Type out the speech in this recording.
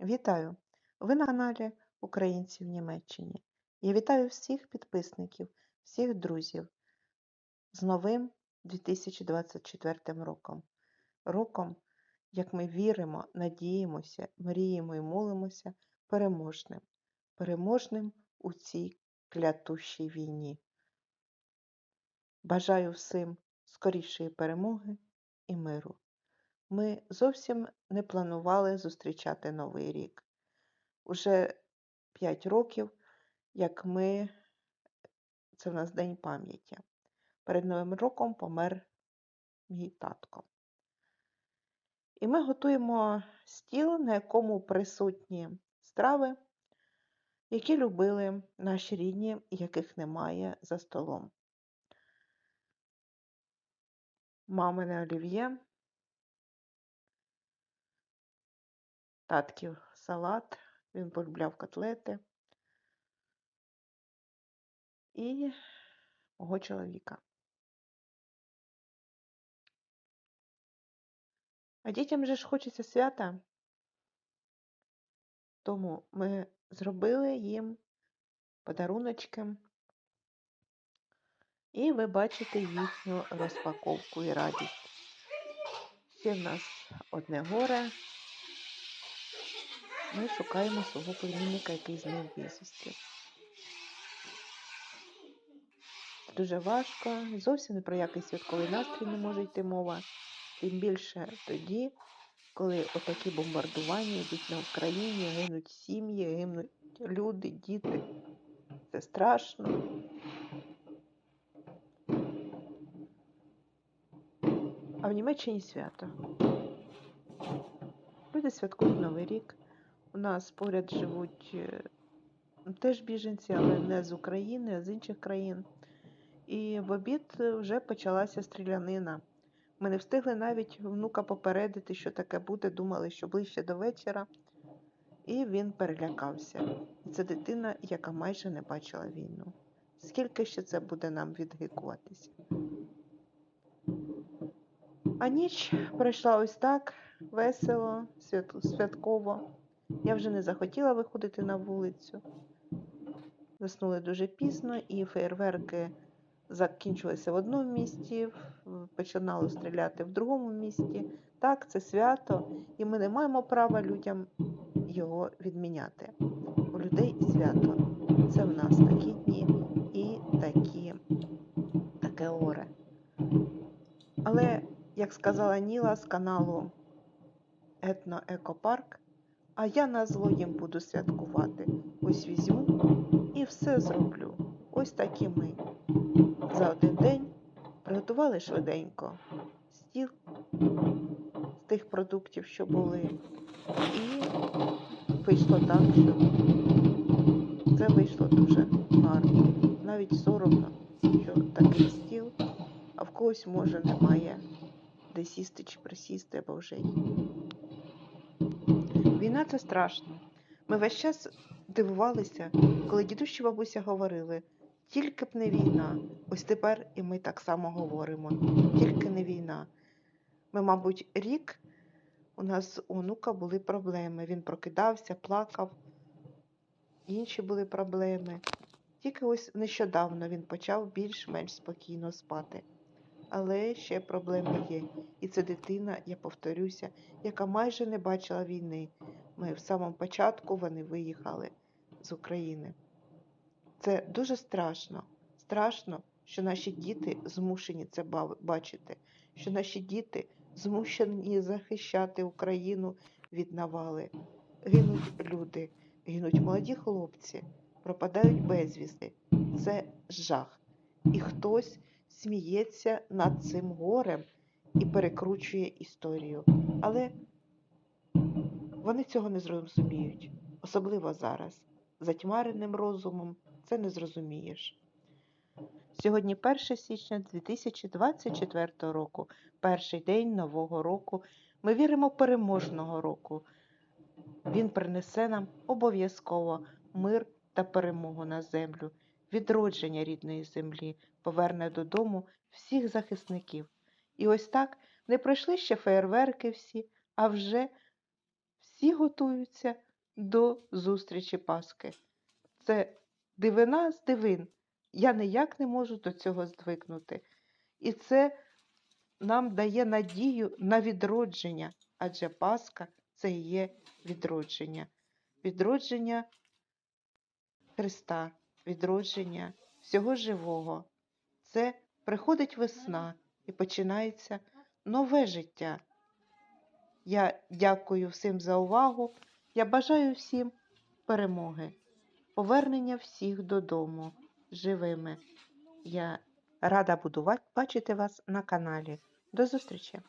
Вітаю! Ви на каналі Українці в Німеччині. Я вітаю всіх підписників, всіх друзів з новим 2024 роком. Роком, як ми віримо, надіємося, мріємо і молимося переможним. Переможним у цій клятущій війні. Бажаю всім скорішої перемоги і миру. Ми зовсім не планували зустрічати Новий рік. Уже 5 років, як ми, це в нас День пам'яті. Перед Новим роком помер мій татко. І ми готуємо стіл, на якому присутні страви, які любили наші рідні, яких немає за столом. Мамине олів'є, татків салат, він полюбляв котлети. І мого чоловіка. А дітям же ж хочеться свята. Тому ми зробили їм подаруночки. І ви бачите їхню розпаковку і радість. Ще в нас одне горе. Ми шукаємо свого племінника, який зник безвісти. Дуже важко, зовсім не про який святковий настрій не може йти мова. Тим більше тоді, коли отакі бомбардування йдуть на Україні, гинуть сім'ї, гинуть люди, діти. Це страшно. А в Німеччині свято. Люди святкують Новий рік. У нас поряд живуть е, теж біженці, але не з України, а з інших країн. І в обід вже почалася стрілянина. Ми не встигли навіть внука попередити, що таке буде, думали, що ближче до вечора. І він перелякався. Це дитина, яка майже не бачила війну. Скільки ще це буде нам відгикуватися? А ніч пройшла ось так весело, святково. Я вже не захотіла виходити на вулицю. Заснули дуже пізно, і фейерверки закінчилися в одному місті, починали стріляти в другому місті. Так, це свято, і ми не маємо права людям його відміняти. У людей свято. Це в нас такі дні і такі, таке оре. Але, як сказала Ніла з каналу Етно Екопарк, а я на зло їм буду святкувати. Ось візьму і все зроблю. Ось так і ми. За один день приготували швиденько стіл з тих продуктів, що були, і вийшло так, що це вийшло дуже гарно. Навіть соромно, що такий стіл, а в когось, може, немає де сісти чи присісти, або вже й. Війна це страшно. Ми весь час дивувалися, коли дідусь і бабуся говорили, тільки б не війна. Ось тепер і ми так само говоримо, тільки не війна. Ми, мабуть, рік у нас у онука були проблеми. Він прокидався, плакав, інші були проблеми. Тільки ось нещодавно він почав більш-менш спокійно спати. Але ще проблеми є. І це дитина, я повторюся, яка майже не бачила війни. Ми в самому початку вони виїхали з України. Це дуже страшно. Страшно, що наші діти змушені це бачити, що наші діти змушені захищати Україну від навали. Гинуть люди, гинуть молоді хлопці, пропадають безвісти. Це жах. І хтось сміється над цим горем і перекручує історію. Але вони цього не зрозуміють, особливо зараз. Затьмареним розумом це не зрозумієш. Сьогодні 1 січня 2024 року, перший день нового року. Ми віримо переможного року. Він принесе нам обов'язково мир та перемогу на землю, відродження рідної землі, поверне додому всіх захисників. І ось так не пройшли ще феєрверки всі, а вже всі готуються до зустрічі Пасхи. Це дивина з дивин. Я ніяк не можу до цього звикнути. І це нам дає надію на відродження, адже Пасха це і є відродження. Відродження Христа, відродження всього живого. Це приходить весна і починається нове життя. Я дякую всім за увагу. Я бажаю всім перемоги, повернення всіх додому живими. Я рада буду бачити вас на каналі. До зустрічі!